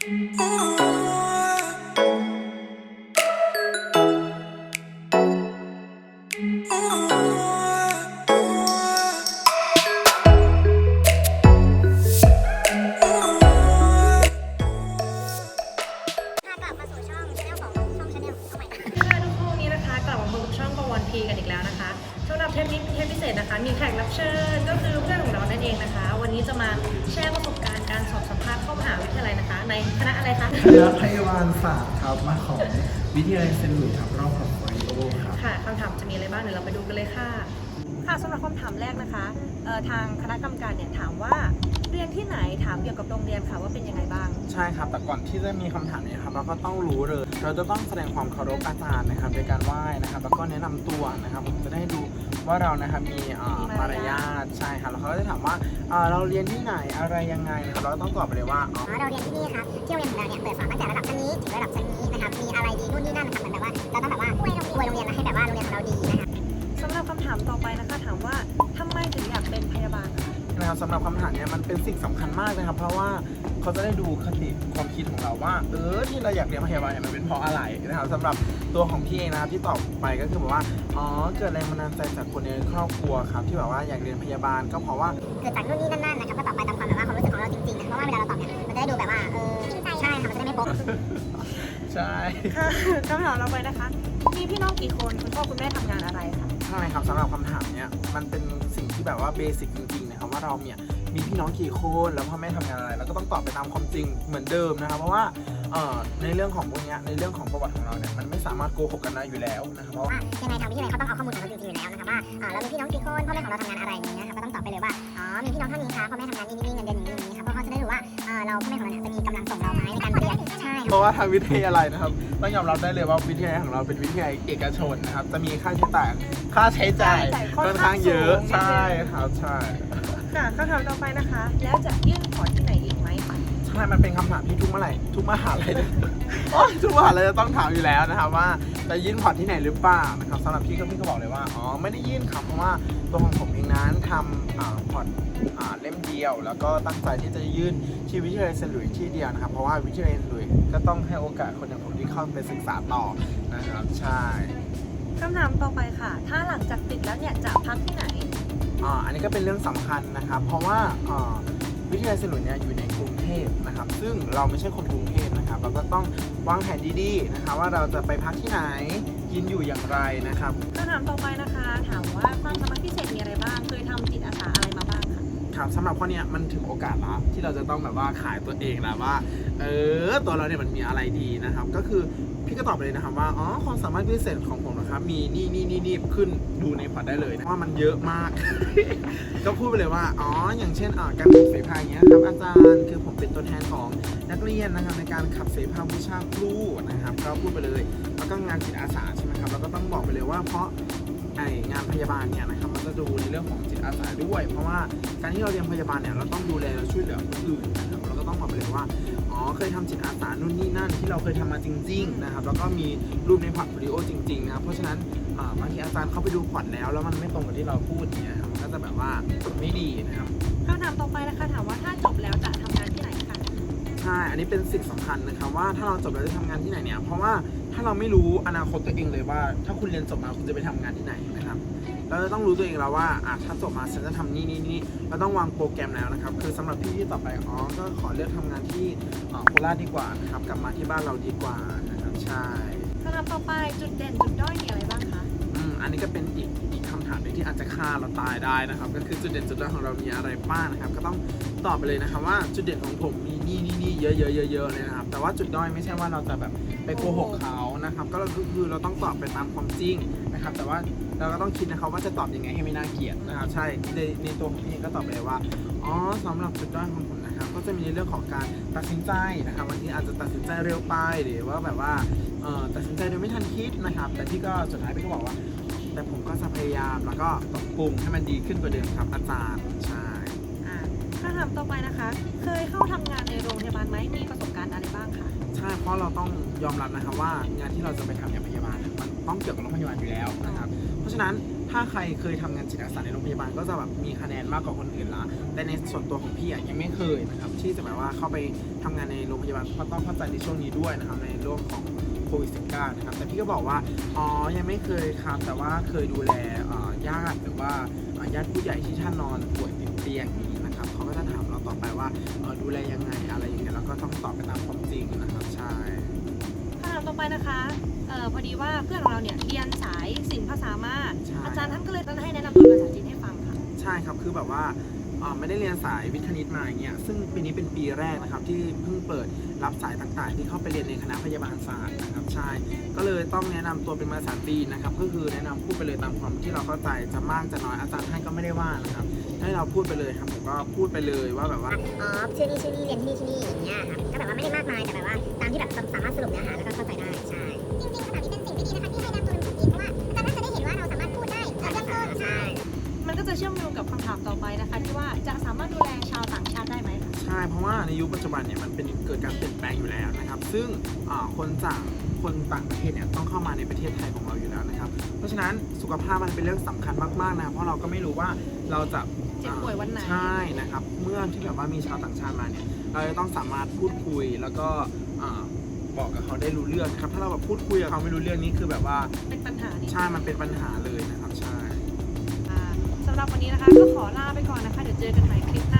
ค่ะกลับมาสู่ช่องชาแนลของช่องชาแนลเอาใหม่ ค่ะทุกคนวันนี้นะคะกลับมาพบกับช่องประวันพีกันอีกแล้วนะคะ สำหรับเทปนี้เป็นเทปพิเศษนะคะ มีแขกรับเชิญก็คือเพื่อนของเรานั่นเองนะคะ วันนี้จะมาแชร์ประสบการณ์การสอบสัมภาษณ์เข้ามหาวิทยาลัยนะคะ ในคณะอะไรคะคณะพยาบาลศาสตร์ครับมาของวิทยาลัยเซนต์หลุยส์ครับรอบของไวโอครับค่ะคำถามจะมีอะไรบ้างเดี๋ยวเราไปดูกันเลยค่ะ ค่ะสำหรับคำถามแรกนะคะเอ่อทางคณะกรรมการเนี่ยถามว่าเรียนที่ไหนถามเกี่ยวกับโรงเรียนค่ะว่าเป็นยังไงบ้าง ใช่ครับ แต่ก่อนที่จะมีคำถามนี้ครับเราก็ต้องรู้เลย เราจะต้องแสดงความเคารพอาจารย์นะครับโดยการไหว้นะครับแล้วก็แนะนำตัวนะครับผมจะได้ดูว่าเรานะครับมีเอ่อมีมามารรยาทยาทใช่ครับแล้วเขาก็จะถามว่าเอ่อเราเรียนที่ไหนอะไรยังไงนะครับเราก็ต้องตอบไปเลยว่าอ๋ออ๋อเราเรียนที่นี่ครับที่โรงเรียนของเราเนี่ยเปิดสอนตั้งแต่ระดับชั้นนี้ถึงระดับชั้นนี้นะครับมีอะไรดีนู่นนี่นั่นนะครับเหมือนแบบว่าเราต้องแบบว่าอวยโรงเรียนอวยโรงเรียนแล้วให้แบบว่าโรงเรียนของเราดีนะ ครับสำหรับคำถามต่อไปนะคะ ถามว่าทำไมถึงอยากเป็นพยาบาลคะ นะครับสำหรับคำถามเนี้ยมันเป็นสิ่งสำคัญมากนะครับ เพราะว่าเขาจะได้ดูคติความคิดของเราว่า เออที่เราอยากเรียนพยาบาลเนี่ยมันเป็นเพราะอะไรนะครับสำหรับตัวของพี่เองนะครับที่ตอบไปก็คือแบบว่าอ๋อเกิดแรงบันดาลใจจากคนในครอบครัวครับที่แบบว่าอยากเรียนพยาบาลก็เพราะว่า เกิดจากนู่นนี่นั่นๆนะครับก็ตอบไปตามความแบบว่าความรู้สึกของเราจริงๆนะเพราะว่าเวลาเราตอบเนี่ยมันจะได้ดูแบบว่าเออใช่ค่ะมันจะได้ไม่โป๊ะใช่ ค่ะคำถามเราไปนะคะ มีพี่น้องกี่คน คุณพ่อคุณแม่ทำงานอะไรคะ ใช่ครับสำหรับคำถามเนี้ยมันเป็นสิ่งที่แบบว่าเบสิกจริงๆนะครับว่าเราเนี่ยมีพี่น้องกี่คนแล้วพ่อแม่ทำงานอะไรเราก็ต้องตอบไปตามความจริงเหมือนเดิมนะครับเพราะว่าในเรื่องของพวกเนี้ยในเรื่องของประวัติของเราเนี่ยมันไม่สามารถโกหกกันได้อยู่แล้วนะครับเพราะว่าว่ายังไงทางวิทยาลัยเขาต้องเอาข้อมูลของเราจริงๆอยู่แล้วนะครับว่าเรามีพี่น้องกี่คนพ่อแม่ของเราทำงานอะไรอย่างเงี้ยครับก็ต้องตอบไปเลยว่าอ๋อมีพี่น้องเท่านี้ครับพ่อแม่ทำงานนี่นี่เงินเดือนอย่างนี้นี้ครับเพราะเขาจะได้รู้ว่าเราพ่อแม่ของเราเนี่ยจะมีกำลังส่งเราไหม เรียนใช่เพราะว่าทางวิทยาลัยนะครับต้องยอมรับได้เลยว่าวิทยาลัยของเราเป็นวิทยาลัยเอกชนนะครับ จะมีค่าใช้จ่ายค่าใช้จ่ายค่อนข้างเยอะใช่ครับใช่ ค่ะคำถามต่อไปนะคะ แล้วจะยื่นพอร์ตที่ไหนอีกไหมคะ ใช่มันเป็นคำถามที่ทุกเมื่อไหร่ทุกมหาลัยโอ๊ยทุกมหาลัยจะต้องถามอยู่แล้วนะครับว่าจะยื่นพอร์ตที่ไหนหรือเปล่านะครับสำหรับพี่ก็พี่ก็บอกเลยว่าอ๋อไม่ได้ยื่นครับเพราะว่าตัวของผมเองนั้นทำอ่าพอร์ตอ่าเล่มเดียว แล้วก็ตั้งใจที่จะยื่นที่วิทยาลัยเซนต์หลุยส์ที่เดียวนะครับเพราะว่าวิทยาลัยเซนต์หลุยส์ก็ต้องให้โอกาสคนอย่างผมที่เข้าไปศึกษาต่อนะครับใช่คำถามต่อไปค่ะ ถ้าหลังจากติดแล้วเนี่ยจะพักที่ไหนอ่าอันนี้ก็เป็นเรื่องสำคัญนะครับ เพราะว่าอ่าวิทยาลัยเซนต์หลุยส์เนี่ยอยู่ในกรุงเท พนะครับ ซึ่งเราไม่ใช่คนกรุงเทพนะครับ เราก็ต้องวางแผนดีๆนะครับว่าเราจะไปพักที่ไหนกินอยู่อย่างไรนะครับ คำถามต่อไปนะคะ ถามว่าความสามารถพิเศษมีอะไรบ้างเคยท คะครับสำหรับข้อเนี้ยมันถึงโอกาสแล้วที่เราจะต้องแบบว่าขายตัวเองแล้วว่า เออตัวเราเนี่ยมันมีอะไรดีนะครับ ก็คือพี่ก็ตอบไปเลยนะครับว่าอ๋อความสามารถพิเศษของผมนะครับมีนี่นี่นี่นี่ขึ้นดูในพอร์ตได้เลยนะว่ามันเยอะมาก ก็พูดไปเลยว่าอ๋ออย่างเช่นอ่าการขับเสพาอย่างเงี้ยครับอาจารย์คือผมเป็นตัวแทนของนักเรียนนะครับในการขับเสพาบูชาครูนะครับก็พูดไปเลยแล้วก็งานจิตอาสาใช่ไหมครับเราก็ต้องบอกไปเลยว่าเพราะ ไองานพยาบาลเนี่ยนะครับมันจะดูในเรื่องของจิตอาสาด้วย เพราะว่าการที่เราเรียนพยาบาลเนี่ยเราต้องดูแลเราช่วยเหลือคนอื่นนะครับเราก็ต้องบอกไปเลยว่าอ๋อเคยทำจิตอาสานู่นนี่นั่นที่เราเคยทำมาจริง ๆ นะครับ แล้วก็มีรูปในพอร์ตโฟลิโอจริงๆนะครับเพราะฉะนั้นอ่าบางทีอาจารย์เข้าไปดูพอร์ตแล้ว แล้วมันไม่ตรงกับที่เราพูดเนี่ยครับมันก็จะแบบว่าไม่ดีนะครับคำถามต่อไปนะคะถามว่าถ้าจบแล้วจะทำงานที่ไหนคะใช่อันนี้เป็นสิ่งสำคัญนะครับว่าถ้าเราจบแล้วจะทำงานที่ไหนเนี่ยเพราะว่าถ้าเราไม่รู้อนาคตตัวเองเลยว่า ถ้าคุณเรียนจบมาคุณจะไปทำงานที่ไหนนะครับ เราจะต้องรู้ตัวเองแล้วว่าอะถ้าจบมาฉันจะทำนี่นี่นี่เราต้องวางโปรแกรมแล้วนะครับ คือสำหรับพี่ที่ต่อไปอ๋อก็ขอเลือกทำงานที่ออโคราชดีกว่านะครับ กลับมาที่บ้านเราดีกว่านะครับใช่สำหรับต่อไปจุดเด่นจุดด้อยมีอะไรบ้างคะ อันนี้ก็เป็นอีกอีกคำถามหนึ่งที่อาจจะฆ่าเราตายได้นะครับ ก็คือจุดเด่นจุดด้อยของเรามีอะไรบ้างนะครับ ก็ต้องตอบไปเลยนะครับว่าจุดเด่นของผมมีนี่นี่นี่เยอะเยอะเยอะเลยนะครับ แต่ว่าจุดด้อยไม่ใช่ว่าเราจะแบบไปโกหกเขานะครับ ก็คือเราต้องตอบไปตามความจริงนะครับ แต่ว่าเราก็ต้องคิดนะครับว่าจะตอบยังไงให้ไม่น่าเกลียดนะครับ ใช่ในในตัวผมเองก็ตอบไปเลยว่าอ๋อสำหรับจุดด้อยของผมนะครับ ก็จะมีในเรื่องของการตัดสินใจนะครับบางทีอาจจะตัดสินใจเร็วไปหรือว่าแบบว่าเอ่อตัดสินใจโดยไม่ทันคิดนะครับ แต่ที่ก็สุดท้ายพี่ก็บอกว่า แต่ผมก็จะพยายามแล้วก็ปรับปรุงให้มันดีขึ้นกว่าเดิมครับอาจารย์ใช่อ่าคำถามต่อไปนะคะ เคยเข้าทำงานในโรงพยาบาลไหมมีประสบการณ์อะไรบ้างคะใช่เพราะเราต้องยอมรับนะครับว่างานที่เราจะไปทำเนี่ยพยาบาลเนี่ยมันต้องเกี่ยวกับโรงพยาบาลอยู่แล้วนะครับ เพราะฉะนั้นถ้าใครเคยทำงานจิตอาสาในโรงพยาบาลก็จะแบบมีคะแนนมากกว่าคนอื่นละแต่ในส่วนตัวของพี่อะยังไม่เคยนะครับที่จะแบบว่าเข้าไปทำงานในโรงพยาบาลเพราะต้องเข้าใจในช่วงนี้ด้วยนะครับในเรื่องของ โควิด -19 นะครับ แต่พี่ก็บอกว่า อ๋อ ยังไม่เคยครับ แต่ว่าเคยดูแลเอ่อญาติหรือว่าเอ่อญาติผู้ใหญ่ที่ท่านนอนป่วยติดเตียงอย่างนี้นะครับเขาก็จะถามเราต่อไปว่าเอ่อดูแลยังไงอะไรอย่างเงี้ยแล้วก็ต้องตอบไปตามความจริงนะครับ ใช่คำถามต่อไปนะคะเอ่อพอดีว่าเพื่อนของเราเนี่ยเรียนสายศิลปภาษามาใช่อาจารย์ท่านก็เลยให้แนะนำตัวภาษาจีนให้ฟังค่ะ ใช่ครับ คือแบบว่าอ่า ไม่ได้เรียนสายวิทย์คณิตมาอย่างเงี้ยซึ่งปีนี้เป็นปีแรกนะครับที่เพิ่งเปิดรับสายต่างๆ ที่เข้าไปเรียนในคณะพยาบาลศาสตร์นะครับใช่ก็เลยต้องแนะนำตัวเป็นภาษาจีนนะครับก็คือแนะนำพูดไปเลยตามความที่เราเข้าใจจะมากจะน้อยอาจารย์ให้ก็ไม่ได้ว่านะครับให้เราพูดไปเลยครับผมก็พูดไปเลยว่าแบบว่าอ๋อชื่อนี่ชื่อนี่เรียนที่นี่ที่นี่อย่างเงี้ยครับก็แบบว่าไม่ได้มากมายแต่แบบว่าตามที่แบบสามารถสรุปเนื้อหาแล้วก็เข้าใจได้ใช่จริงๆขนาดนี้เป็นสิ่งที่ดีนะคะที่ให้นำตัว มันก็จะเชื่อมโยงกับคำถามต่อไปนะคะ ที่ว่าจะสามารถดูแลชาวต่างชาติได้ไหมคะใช่เพราะว่าในยุคปัจจุบันเนี่ยมันเป็นเกิดการเปลี่ยนแปลงอยู่แล้วนะครับ ซึ่งอ่าคนจากคนต่างประเทศเนี่ยต้องเข้ามาในประเทศไทยของเราอยู่แล้วนะครับ เพราะฉะนั้นสุขภาพมันเป็นเรื่องสำคัญมากๆนะเพราะเราก็ไม่รู้ว่าเราจะเจ็บป่วยวันไหน ใช่นะครับเมื่อที่แบบว่ามีชาวต่างชาติมาเนี่ยเราจะต้องสามารถพูดคุยแล้วก็อ่าบอกกับเขาได้รู้เรื่องนะครับถ้าเราแบบพูดคุยกับเขาไม่รู้เรื่องนี่คือแบบว่า เป็นปัญหานี่ใช่ มันเป็นปัญหาเลยนะครับใช่อ่าสำหรับวันนี้นะคะ ก็ขอลาไปก่อนนะคะ เดี๋ยวเจอกันใหม่คลิปหน้า